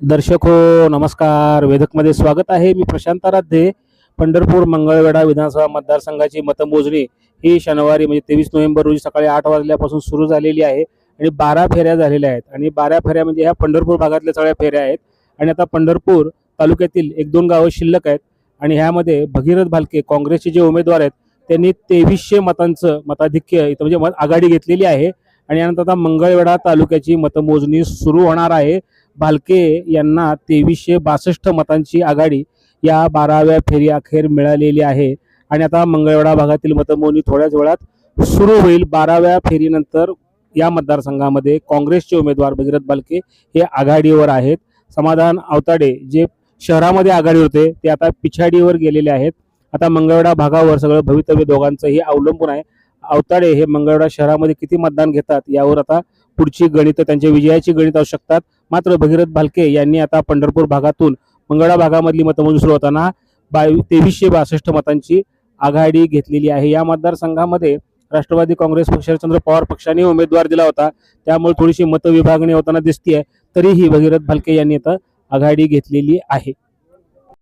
दर्शक हो नमस्कार. वेदकमध्ये स्वागत आहे. मी प्रशांत आराध्ये पंढरपूर मंगळवेढा विधानसभा मतदारसंघाची मतमोजणी ही शनिवारी म्हणजे तेवीस नोव्हेंबर रोजी सकाळी आठ वाजल्यापासून सुरू झालेली आहे आणि बारा फेऱ्या झालेल्या आहेत. आणि बारा फेऱ्या म्हणजे ह्या पंढरपूर भागातल्या सगळ्या फेऱ्या आहेत. आणि आता पंढरपूर तालुक्यातील एक दोन गावं शिल्लक आहेत. आणि ह्यामध्ये भगीरथ भालके काँग्रेसचे जे उमेदवार आहेत त्यांनी तेवीसशे मतांचं मताधिक्य इथं म्हणजे मत आघाडी घेतलेली आहे. आणि यानंतर आता मंगळवेढा तालुक्याची मतमोजणी सुरू होणार आहे. भालके यांना तेवीसशे बासष्ट मतांची आघाडी या बाराव्या फेरी अखेर मिळालेली आहे. आणि आता मंगळवेढा भागातील मतमोजणी थोड्याच वेळात सुरू होईल. बाराव्या फेरीनंतर या मतदारसंघामध्ये काँग्रेसचे उमेदवार भगीरथ बालके हे आघाडीवर आहेत. समाधान आवताडे जे शहरामध्ये आघाडी होते ते आता पिछाडीवर गेलेले आहेत. आता मंगळवेढा भागावर सगळं भवितव्य दोघांचंही अवलंबून आहे. अवताडे हे मंगळवेढा शहरामध्ये किती मतदान घेतात यावर आता पुढची गणितं त्यांच्या विजयाची गणित असू शकतात. मात्र भगीरथ भालके यांनी आता पंढरपूर भागातून मंगळा भागामधली मतमोजणी सुरू होताना बावी तेवीसशे बासष्ट मतांची आघाडी घेतलेली आहे. या मतदारसंघामध्ये राष्ट्रवादी काँग्रेस पक्ष चंद्र पवार पक्षाने उमेदवार दिला होता. त्यामुळे थोडीशी मतविभागणी होताना दिसतीये तरीही भगीरथ भालके यांनी आता आघाडी घेतलेली आहे.